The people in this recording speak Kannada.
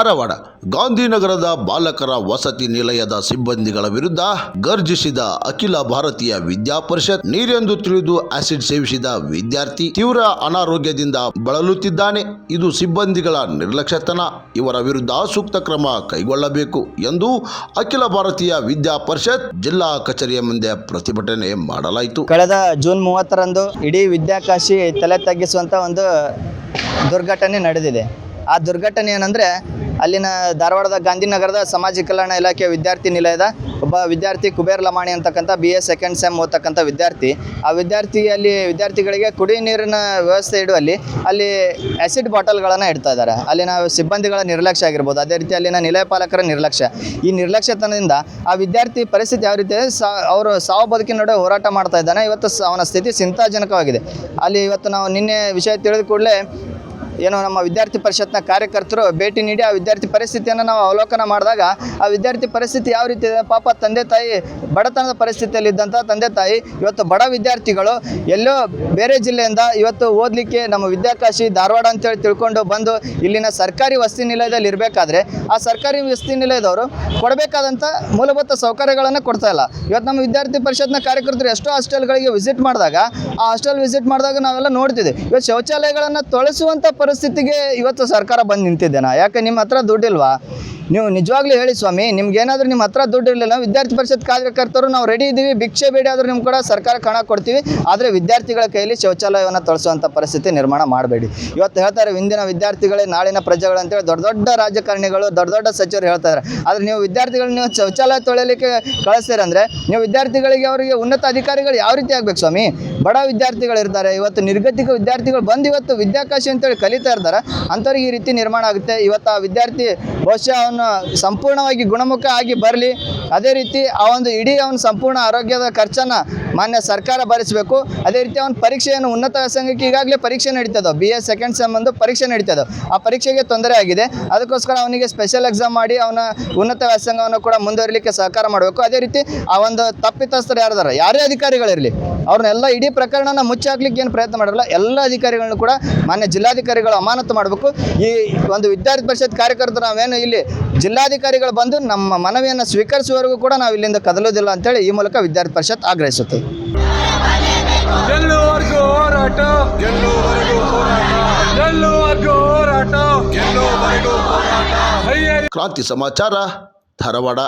ಧಾರವಾಡ, ಗಾಂಧಿನಗರದ ಬಾಲಕರ ವಸತಿ ನಿಲಯದ ಸಿಬ್ಬಂದಿಗಳ ವಿರುದ್ಧ ಗರ್ಜಿಸಿದ ಅಖಿಲ ಭಾರತೀಯ ವಿದ್ಯಾಪರಿಷತ್ ನೀರೆಂದು ತಿಳಿದು ಆಸಿಡ್ ಸೇವಿಸಿದ ವಿದ್ಯಾರ್ಥಿ ತೀವ್ರ ಅನಾರೋಗ್ಯದಿಂದ ಬಳಲುತ್ತಿದ್ದಾನೆ. ಇದು ಸಿಬ್ಬಂದಿಗಳ ನಿರ್ಲಕ್ಷ್ಯತನ. ಇವರ ವಿರುದ್ಧ ಸೂಕ್ತ ಕ್ರಮ ಕೈಗೊಳ್ಳಬೇಕು ಎಂದು ಅಖಿಲ ಭಾರತೀಯ ವಿದ್ಯಾಪರಿಷತ್ ಜಿಲ್ಲಾ ಕಚೇರಿಯ ಮುಂದೆ ಪ್ರತಿಭಟನೆ ಮಾಡಲಾಯಿತು. ಕಳೆದ ಜೂನ್ ಮೂವತ್ತರಂದು ಇಡೀ ವಿದ್ಯಾಕಾಶಿ ತಲೆ ತಗ್ಗಿಸುವಂಥ ಒಂದು ದುರ್ಘಟನೆ ನಡೆದಿದೆ. ಆ ದುರ್ಘಟನೆ ಏನಂದರೆ ಅಲ್ಲಿನ ಧಾರವಾಡದ ಗಾಂಧಿನಗರದ ಸಮಾಜ ಕಲ್ಯಾಣ ಇಲಾಖೆಯ ವಿದ್ಯಾರ್ಥಿ ನಿಲಯದ ಒಬ್ಬ ವಿದ್ಯಾರ್ಥಿ ಕುಬೇರ್ ಲಮಾಣಿ ಅಂತಕ್ಕಂಥ ಬಿ ಎ ಸೆಕೆಂಡ್ ಸೆಮ್ ಓದ್ತಕ್ಕಂಥ ವಿದ್ಯಾರ್ಥಿ. ಆ ವಿದ್ಯಾರ್ಥಿಯಲ್ಲಿ ವಿದ್ಯಾರ್ಥಿಗಳಿಗೆ ಕುಡಿ ನೀರಿನ ವ್ಯವಸ್ಥೆ ಇಡುವಲ್ಲಿ ಅಲ್ಲಿ ಆ್ಯಸಿಡ್ ಬಾಟಲ್ಗಳನ್ನು ಇಡ್ತಾ ಇದ್ದಾರೆ. ಅಲ್ಲಿನ ಸಿಬ್ಬಂದಿಗಳ ನಿರ್ಲಕ್ಷ್ಯ ಆಗಿರ್ಬೋದು. ಅದೇ ರೀತಿ ಅಲ್ಲಿನ ನಿಲಯ ಪಾಲಕರ ನಿರ್ಲಕ್ಷ್ಯ. ಈ ನಿರ್ಲಕ್ಷ್ಯತನದಿಂದ ಆ ವಿದ್ಯಾರ್ಥಿ ಪರಿಸ್ಥಿತಿ ಯಾವ ರೀತಿ ಅವರು ಸಾವು ಬದುಕಿನ ನಡುವೆ ಹೋರಾಟ ಮಾಡ್ತಾ ಇದ್ದಾನೆ. ಇವತ್ತು ಅವನ ಸ್ಥಿತಿ ಚಿಂತಾಜನಕವಾಗಿದೆ. ಅಲ್ಲಿ ಇವತ್ತು ನಾವು ನಿನ್ನೆ ವಿಷಯ ತಿಳಿದ ಕೂಡಲೇ ಏನು ನಮ್ಮ ವಿದ್ಯಾರ್ಥಿ ಪರಿಷತ್ನ ಕಾರ್ಯಕರ್ತರು ಭೇಟಿ ನೀಡಿ ಆ ವಿದ್ಯಾರ್ಥಿ ಪರಿಸ್ಥಿತಿಯನ್ನು ನಾವು ಅವಲೋಕನ ಮಾಡಿದಾಗ ಆ ವಿದ್ಯಾರ್ಥಿ ಪರಿಸ್ಥಿತಿ ಯಾವ ರೀತಿ ಇದೆ? ಪಾಪ ತಂದೆ ತಾಯಿ ಬಡತನದ ಪರಿಸ್ಥಿತಿಯಲ್ಲಿ ಇದ್ದಂಥ ತಂದೆ ತಾಯಿ, ಇವತ್ತು ಬಡ ವಿದ್ಯಾರ್ಥಿಗಳು ಎಲ್ಲೋ ಬೇರೆ ಜಿಲ್ಲೆಯಿಂದ ಇವತ್ತು ಓದಲಿಕ್ಕೆ ನಮ್ಮ ವಿದ್ಯಾಕಾಶಿ ಧಾರವಾಡ ಅಂತೇಳಿ ತಿಳ್ಕೊಂಡು ಬಂದು ಇಲ್ಲಿನ ಸರ್ಕಾರಿ ವಸತಿ ನಿಲಯದಲ್ಲಿ ಇರಬೇಕಾದ್ರೆ ಆ ಸರ್ಕಾರಿ ವಸತಿ ನಿಲಯದವರು ಕೊಡಬೇಕಾದಂಥ ಮೂಲಭೂತ ಸೌಕರ್ಯಗಳನ್ನು ಕೊಡ್ತಾ ಇಲ್ಲ. ಇವತ್ತು ನಮ್ಮ ವಿದ್ಯಾರ್ಥಿ ಪರಿಷತ್ನ ಕಾರ್ಯಕರ್ತರು ಎಷ್ಟೋ ಹಾಸ್ಟೆಲ್ಗಳಿಗೆ ವಿಸಿಟ್ ಮಾಡಿದಾಗ, ಆ ಹಾಸ್ಟೆಲ್ ವಿಸಿಟ್ ಮಾಡಿದಾಗ ನಾವೆಲ್ಲ ನೋಡ್ತಿದ್ವಿ. ಇವತ್ತು ಶೌಚಾಲಯಗಳನ್ನು ತೊಳಸುವಂಥ ಪರಿಸ್ಥಿತಿಗೆ ಇವತ್ತು ಸರ್ಕಾರ ಬಂದು ನಿಂತಿದ್ದೇನಾ ಯಾಕೆ ನಿಮ್ಮ ಹತ್ರ ದುಡ್ಡಿಲ್ವಾ? ನೀವು ನಿಜವಾಗ್ಲೂ ಹೇಳಿ ಸ್ವಾಮಿ ನಿಮ್ಗೆ ಏನಾದರೂ ನಿಮ್ಮ ಹತ್ರ ದುಡ್ಡು ಇರಲಿಲ್ಲ, ವಿದ್ಯಾರ್ಥಿ ಪರಿಷತ್ ಕಾರ್ಯಕರ್ತರು ನಾವು ರೆಡಿ ಇದ್ದೀವಿ ಭಿಕ್ಷೆ ಬೇಡಿ ಆದರೂ ನಿಮ್ಗೆ ಕೂಡ ಸರ್ಕಾರಕ್ಕೆ ಹಣ ಕೊಡ್ತೀವಿ, ಆದರೆ ವಿದ್ಯಾರ್ಥಿಗಳ ಕೈಯಲ್ಲಿ ಶೌಚಾಲಯವನ್ನು ತೊಳಸುವಂಥ ಪರಿಸ್ಥಿತಿ ನಿರ್ಮಾಣ ಮಾಡಬೇಡಿ. ಇವತ್ತು ಹೇಳ್ತಾರೆ ಇಂದಿನ ವಿದ್ಯಾರ್ಥಿಗಳೇ, ನಾಳಿನ ಪ್ರಜೆಗಳು ಅಂತೇಳಿ ದೊಡ್ಡ ದೊಡ್ಡ ರಾಜಕಾರಣಿಗಳು, ದೊಡ್ಡ ದೊಡ್ಡ ಸಚಿವರು ಹೇಳ್ತಾರೆ ಆದರೆ ನೀವು ವಿದ್ಯಾರ್ಥಿಗಳು ನೀವು ಶೌಚಾಲಯ ತೊಳೆಯಲಿಕ್ಕೆ ಕಳಿಸ್ತೀರಂದ್ರೆ ನೀವು ವಿದ್ಯಾರ್ಥಿಗಳಿಗೆ ಅವರಿಗೆ ಉನ್ನತ ಅಧಿಕಾರಿಗಳು ಯಾವ ರೀತಿ ಆಗಬೇಕು ಸ್ವಾಮಿ? ಬಡ ವಿದ್ಯಾರ್ಥಿಗಳು ಇರ್ತಾರೆ, ಇವತ್ತು ನಿರ್ಗತಿಕ ವಿದ್ಯಾರ್ಥಿಗಳು ಬಂದು ಇವತ್ತು ವಿದ್ಯಾಕಾಶಿ ಅಂತೇಳಿ ಕಲಿತಾ ಇರ್ತಾರೆ, ಅಂಥವ್ರಿಗೆ ಈ ರೀತಿ ನಿರ್ಮಾಣ ಆಗುತ್ತೆ. ಇವತ್ತು ಆ ವಿದ್ಯಾರ್ಥಿ ಬಹುಶಃ ಸಂಪೂರ್ಣವಾಗಿ ಗುಣಮುಖ ಆಗಿ ಬರಲಿ. ಅದೇ ರೀತಿ ಆ ಒಂದು ಇಡೀ ಅವನ ಸಂಪೂರ್ಣ ಆರೋಗ್ಯದ ಖರ್ಚನ್ನು ಮಾನ್ಯ ಸರ್ಕಾರ ಭರಿಸಬೇಕು. ಅದೇ ರೀತಿ ಅವನ ಪರೀಕ್ಷೆಯನ್ನು ಉನ್ನತ ವ್ಯಾಸಂಗಕ್ಕೆ ಈಗಾಗಲೇ ಪರೀಕ್ಷೆ ನಡೀತದೆ ಬಿ ಎ ಸೆಕೆಂಡ್ ಸೆಮ್ ಒಂದು ಪರೀಕ್ಷೆ ನಡೀತದೆ ಆ ಪರೀಕ್ಷೆಗೆ ತೊಂದರೆ ಆಗಿದೆ. ಅದಕ್ಕೋಸ್ಕರ ಅವನಿಗೆ ಸ್ಪೆಷಲ್ ಎಕ್ಸಾಮ್ ಮಾಡಿ ಅವನ ಉನ್ನತ ವ್ಯಾಸಂಗವನ್ನು ಕೂಡ ಮುಂದುವರಿಲಿಕ್ಕೆ ಸಹಕಾರ ಮಾಡಬೇಕು. ಅದೇ ರೀತಿ ಆ ಒಂದು ತಪ್ಪಿತಸ್ಥರು ಯಾರ್ದಾರ? ಯಾರೇ ಅಧಿಕಾರಿಗಳಿರಲಿ ಅವ್ರನ್ನೆಲ್ಲ ಇಡೀ ಪ್ರಕರಣನ ಮುಚ್ಚಾಕ್ಲಿಕ್ಕೆ ಏನು ಪ್ರಯತ್ನ ಮಾಡಲ್ಲ. ಎಲ್ಲ ಅಧಿಕಾರಿಗಳನ್ನು ಕೂಡ ಮಾನ್ಯ ಜಿಲ್ಲಾಧಿಕಾರಿಗಳು ಅಮಾನತು ಮಾಡಬೇಕು. ಈ ಒಂದು ವಿದ್ಯಾರ್ಥಿ ಪರಿಷತ್ ಕಾರ್ಯಕರ್ತರು ನಾವೇನು ಇಲ್ಲಿ ಜಿಲ್ಲಾಧಿಕಾರಿಗಳು ಬಂದು ನಮ್ಮ ಮನವಿಯನ್ನು ಇಲ್ಲಿವರೆಗೂ ಕೂಡ ನಾವು ಇಲ್ಲಿಂದ ಕದಲೋದಿಲ್ಲ ಅಂತೇಳಿ ಈ ಮೂಲಕ ವಿದ್ಯಾರ್ಥಿ ಪರಿಷತ್ ಆಗ್ರಹಿಸುತ್ತೆ ಕ್ರಾಂತಿ ಸಮಾಚಾರ ಧಾರವಾಡ.